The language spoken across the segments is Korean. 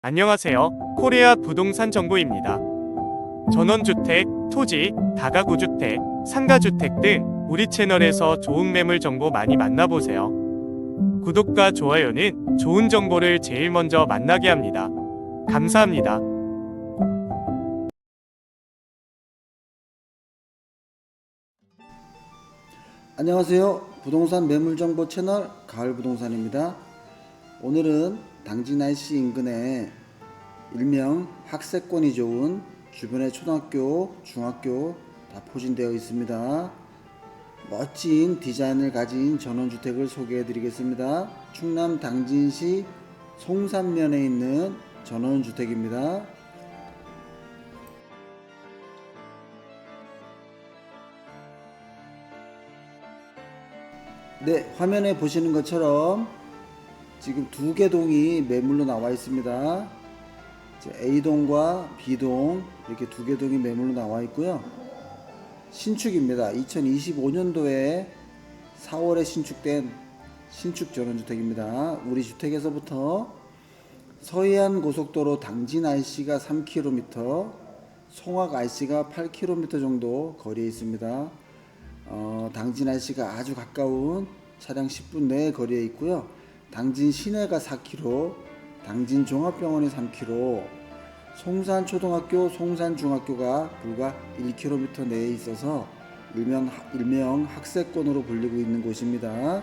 안녕하세요. 코리아 부동산 정보입니다. 전원주택, 토지, 다가구주택, 상가주택 등 우리 채널에서 좋은 매물 정보 많이 만나보세요. 구독과 좋아요는 좋은 정보를 제일 먼저 만나게 합니다. 감사합니다. 안녕하세요. 부동산 매물 정보 채널 가을 부동산입니다. 오늘은 당진 IC 인근에 일명 학세권이 좋은 주변의 초등학교, 중학교 다 포진되어 있습니다. 멋진 디자인을 가진 전원주택을 소개해 드리겠습니다. 충남 당진시 송산면에 있는 전원주택입니다. 네, 화면에 보시는 것처럼 지금 두 개 동이 매물로 나와 있습니다. A동과 B동 이렇게 두 개 동이 매물로 나와 있고요. 신축입니다. 2025년도에 4월에 신축된 신축 전원주택입니다. 우리 주택에서부터 서해안 고속도로 당진 IC가 3km, 송악 IC가 8km 정도 거리에 있습니다. 어, 당진 IC가 아주 가까운 차량 10분 내 거리에 있고요. 당진 시내가 4km, 당진 종합병원이 3km, 송산 초등학교, 송산 중학교가 불과 1km 내에 있어서 일명, 일명 학세권으로 불리고 있는 곳입니다.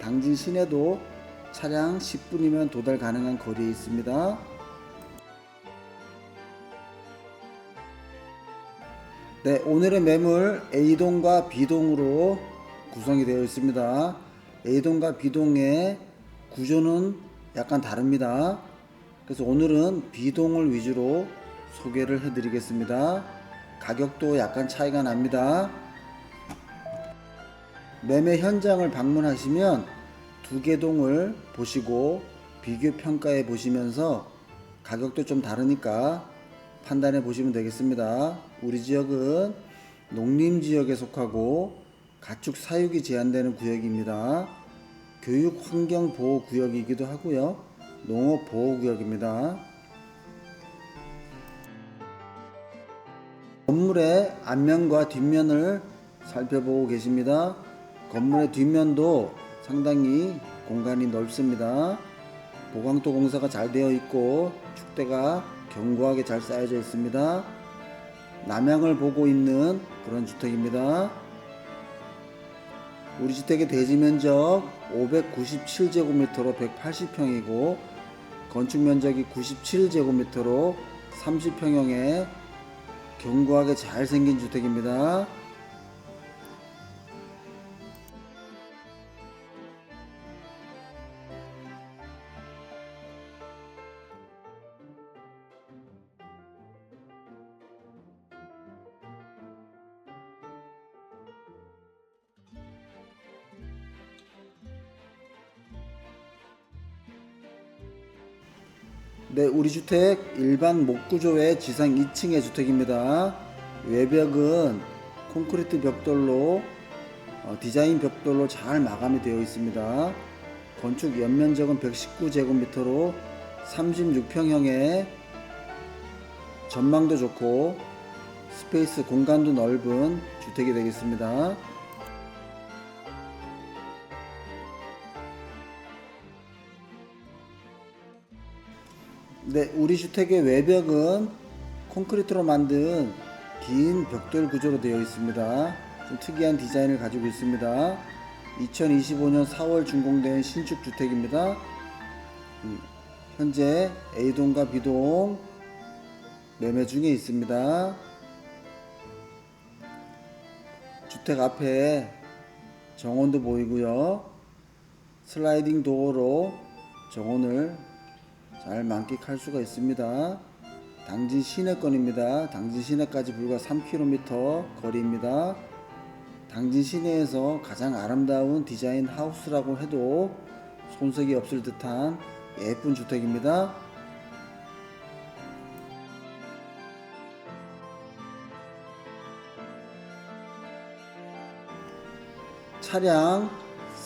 당진 시내도 차량 10분이면 도달 가능한 거리에 있습니다. 네, 오늘의 매물 A동과 B동으로 구성이 되어 있습니다. A동과 B동의 구조는 약간 다릅니다. 그래서 오늘은 B동을 위주로 소개를 해드리겠습니다. 가격도 약간 차이가 납니다. 매매 현장을 방문하시면 두 개 동을 보시고 비교 평가해 보시면서 가격도 좀 다르니까 판단해 보시면 되겠습니다. 우리 지역은 농림 지역에 속하고 가축 사육이 제한되는 구역입니다. 교육 환경 보호 구역이기도 하고요. 농업 보호 구역입니다. 건물의 앞면과 뒷면을 살펴보고 계십니다. 건물의 뒷면도 상당히 공간이 넓습니다. 보강토 공사가 잘 되어 있고 축대가 견고하게 잘 쌓여져 있습니다. 남향을 보고 있는 그런 주택입니다. 우리 주택의 대지 면적 597제곱미터로 180평이고 건축 면적이 97제곱미터로 30평형의 견고하게 잘 생긴 주택입니다. 네, 우리 주택 일반 목구조의 지상 2층의 주택입니다. 외벽은 콘크리트 벽돌로 어, 디자인 벽돌로 잘 마감이 되어 있습니다. 건축 연면적은 119제곱미터로 36평형의 전망도 좋고 스페이스 공간도 넓은 주택이 되겠습니다. 우리 주택의 외벽은 콘크리트로 만든 긴 벽돌 구조로 되어 있습니다. 좀 특이한 디자인을 가지고 있습니다. 2025년 4월 준공된 신축 주택입니다. 음, 현재 A동과 B동 매매 중에 있습니다. 주택 앞에 정원도 보이고요. 슬라이딩 도어로 정원을 잘 만끽할 수가 있습니다. 당진 시내권입니다. 당진 시내까지 불과 3km 거리입니다. 당진 시내에서 가장 아름다운 디자인 하우스라고 해도 손색이 없을 듯한 예쁜 주택입니다. 차량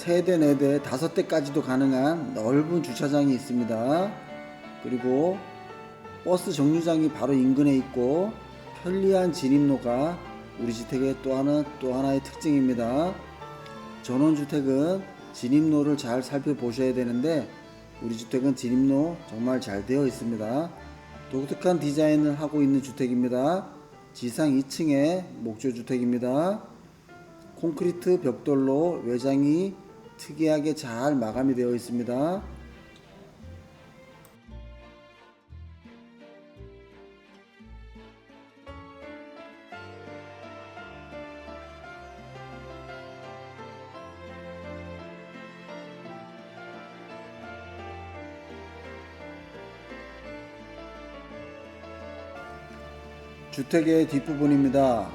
3대, 4대, 5대까지도 가능한 넓은 주차장이 있습니다. 그리고 버스 정류장이 바로 인근에 있고 편리한 진입로가 우리 주택의 또 하나 또 하나의 특징입니다. 전원주택은 진입로를 잘 살펴보셔야 되는데 우리 주택은 진입로 정말 잘 되어 있습니다. 독특한 디자인을 하고 있는 주택입니다. 지상 2층의 목조 주택입니다. 콘크리트 벽돌로 외장이 특이하게 잘 마감이 되어 있습니다. 주택의 뒷부분입니다.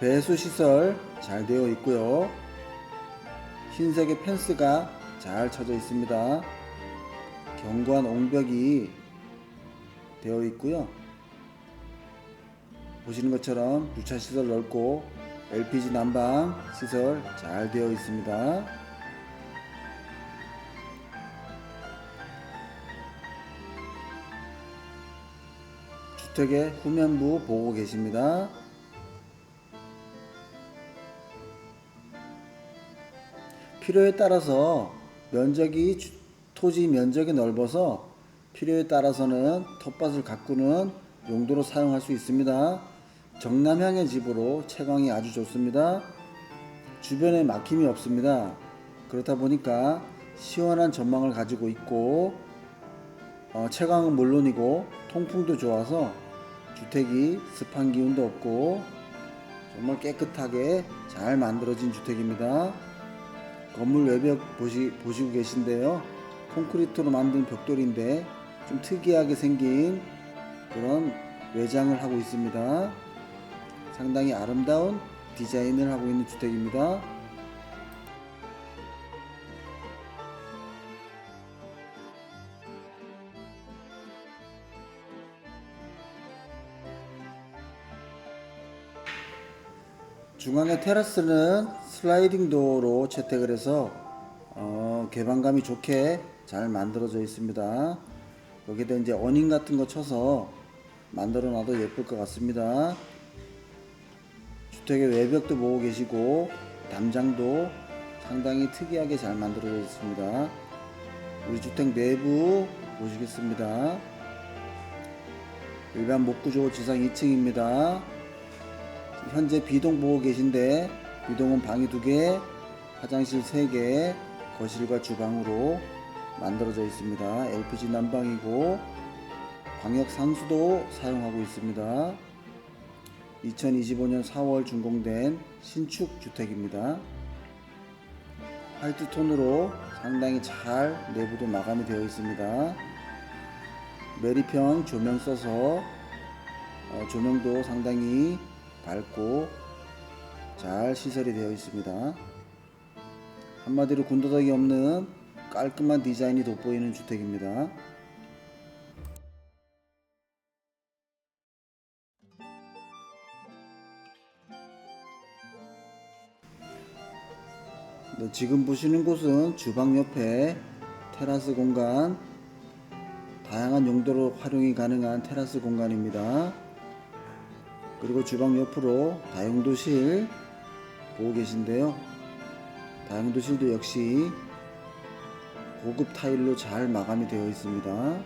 배수 시설 잘 되어 있고요. 흰색의 펜스가 잘 쳐져 있습니다. 견고한 옹벽이 되어 있고요. 보시는 것처럼 주차 시설 넓고 LPG 난방 시설 잘 되어 있습니다. 주택의 후면부 보고 계십니다. 필요에 따라서 면적이 주- 토지 면적이 넓어서 필요에 따라서는 텃밭을 가꾸는 용도로 사용할 수 있습니다. 정남향의 집으로 채광이 아주 좋습니다. 주변에 막힘이 없습니다. 그렇다 보니까 시원한 전망을 가지고 있고 어, 채광은 물론이고 통풍도 좋아서 주택이 습한 기운도 없고 정말 깨끗하게 잘 만들어진 주택입니다. 건물 외벽 보시, 보시고 계신데요. 콘크리트로 만든 벽돌인데 좀 특이하게 생긴 그런 외장을 하고 있습니다. 상당히 아름다운 디자인을 하고 있는 주택입니다. 중앙의 테라스는 슬라이딩 도어로 채택을 해서 어, 개방감이 좋게 잘 만들어져 있습니다. 여기다 이제 어닝 같은 거 쳐서 만들어 놔도 예쁠 것 같습니다. 주택의 외벽도 보고 계시고 담장도 상당히 특이하게 잘 만들어져 있습니다. 우리 주택 내부 보시겠습니다. 일반 목구조 지상 2층입니다. 현재 비동 보고 계신데 비동은 방이 두 개, 화장실 세 개, 거실과 주방으로 만들어져 있습니다. LPG 난방이고 광역 상수도 사용하고 있습니다. 2025년 4월 준공된 신축 주택입니다. 화이트 톤으로 상당히 잘 내부도 마감이 되어 있습니다. 메리평 조명 써서 어, 조명도 상당히 밝고 잘 시설이 되어 있습니다. 한마디로 군더더기 없는 깔끔한 디자인이 돋보이는 주택입니다. 네, 지금 보시는 곳은 주방 옆에 테라스 공간, 다양한 용도로 활용이 가능한 테라스 공간입니다. 그리고 주방 옆으로 다용도실 보고 계신데요. 다용도실도 역시 고급 타일로 잘 마감이 되어 있습니다.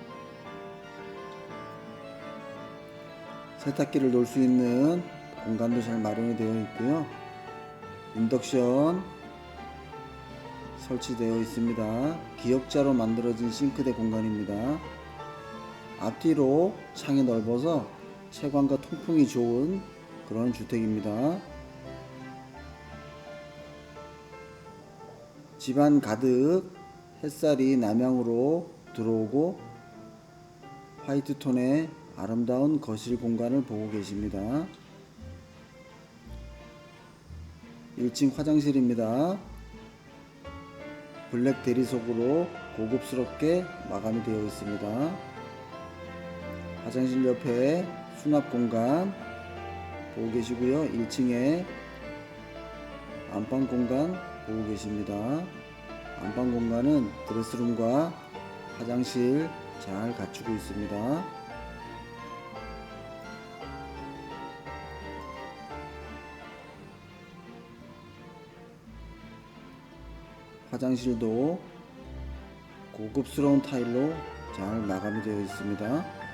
세탁기를 놓을 수 있는 공간도 잘 마련이 되어 있고요. 인덕션 설치되어 있습니다. 기역자로 만들어진 싱크대 공간입니다. 앞뒤로 창이 넓어서 채광과 통풍이 좋은 그런 주택입니다. 집안 가득 햇살이 남향으로 들어오고 화이트 톤의 아름다운 거실 공간을 보고 계십니다. 1층 화장실입니다. 블랙 대리석으로 고급스럽게 마감이 되어 있습니다. 화장실 옆에 수납 공간 보고 계시고요. 1층에 안방 공간 보고 계십니다. 안방 공간은 드레스룸과 화장실 잘 갖추고 있습니다. 화장실도 고급스러운 타일로 잘 마감이 되어 있습니다.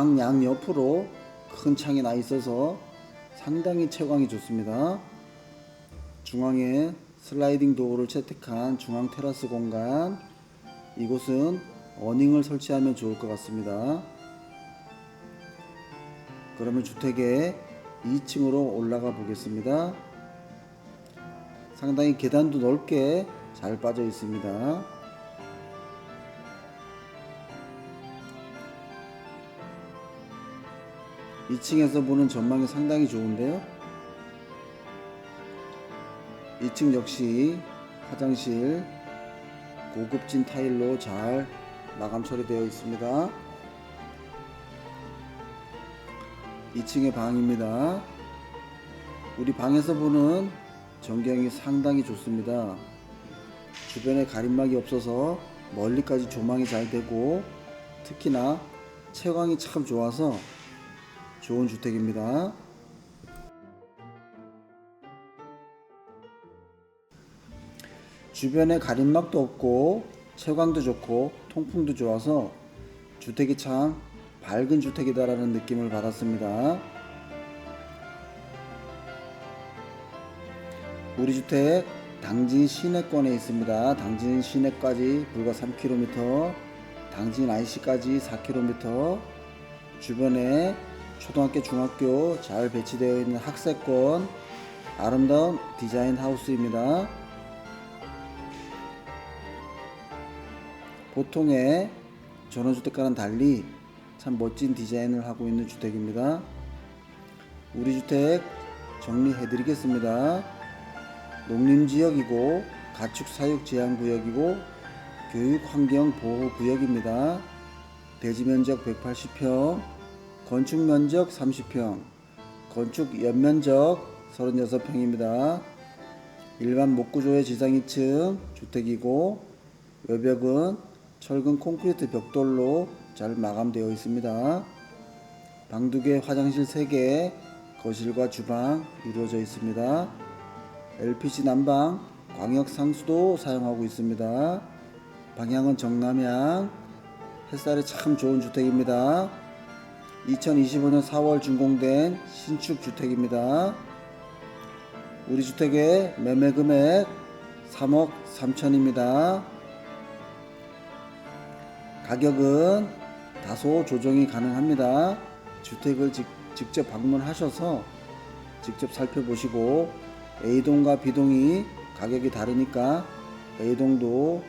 방양 옆으로 큰 창이 나 있어서 상당히 채광이 좋습니다. 중앙에 슬라이딩 도어를 채택한 중앙 테라스 공간. 이곳은 어닝을 설치하면 좋을 것 같습니다. 그러면 주택의 2층으로 올라가 보겠습니다. 상당히 계단도 넓게 잘 빠져 있습니다. 이층에서 보는 전망이 상당히 좋은데요. 2층 역시 화장실 고급진 타일로 잘 마감 처리되어 있습니다. 2층의 방입니다. 우리 방에서 보는 전경이 상당히 좋습니다. 주변에 가림막이 없어서 멀리까지 조망이 잘 되고 특히나 채광이 참 좋아서 좋은 주택입니다. 주변에 가림막도 없고 채광도 좋고 통풍도 좋아서 주택이 참 밝은 주택이다라는 느낌을 받았습니다. 우리 주택 당진 시내권에 있습니다. 당진 시내까지 불과 3km, 당진 IC까지 4km, 주변에 초등학교, 중학교 잘 배치되어 있는 학세권, 아름다운 디자인 하우스입니다. 보통의 전원주택과는 달리 참 멋진 디자인을 하고 있는 주택입니다. 우리 주택 정리해 드리겠습니다. 농림지역이고 가축 사육 제한 구역이고 교육 환경 보호 구역입니다. 대지 면적 180평, 건축 면적 30평, 건축 연면적 36평입니다. 일반 목구조의 지상 2층 주택이고 외벽은 철근 콘크리트 벽돌로 잘 마감되어 있습니다. 방두 개, 화장실 세 개, 거실과 주방 이루어져 있습니다. LPG 난방, 광역 상수도 사용하고 있습니다. 방향은 정남향, 햇살이 참 좋은 주택입니다. 2025년 4월 준공된 신축 주택입니다. 우리 주택의 매매 금액 3억 3천입니다. 가격은 다소 조정이 가능합니다. 주택을 직, 직접 방문하셔서 직접 살펴보시고 A동과 B동이 가격이 다르니까 A동도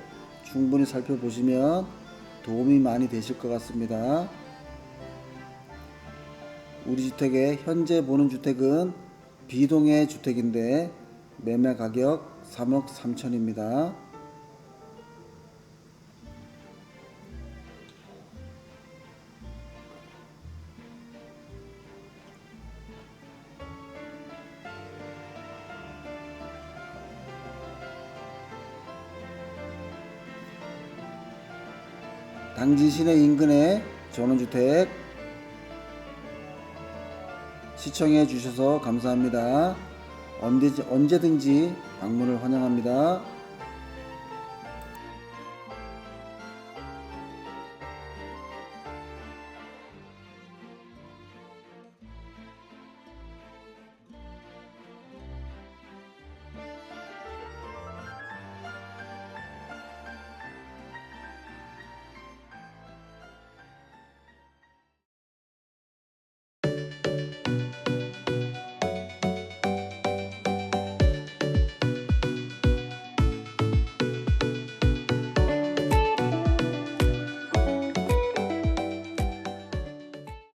충분히 살펴보시면 도움이 많이 되실 것 같습니다. 우리 주택의 현재 보는 주택은 B동의 주택인데 매매 가격 3억 3천입니다. 당진 시내 인근의 전원주택 시청해 주셔서 감사합니다. 언제든지 방문을 환영합니다.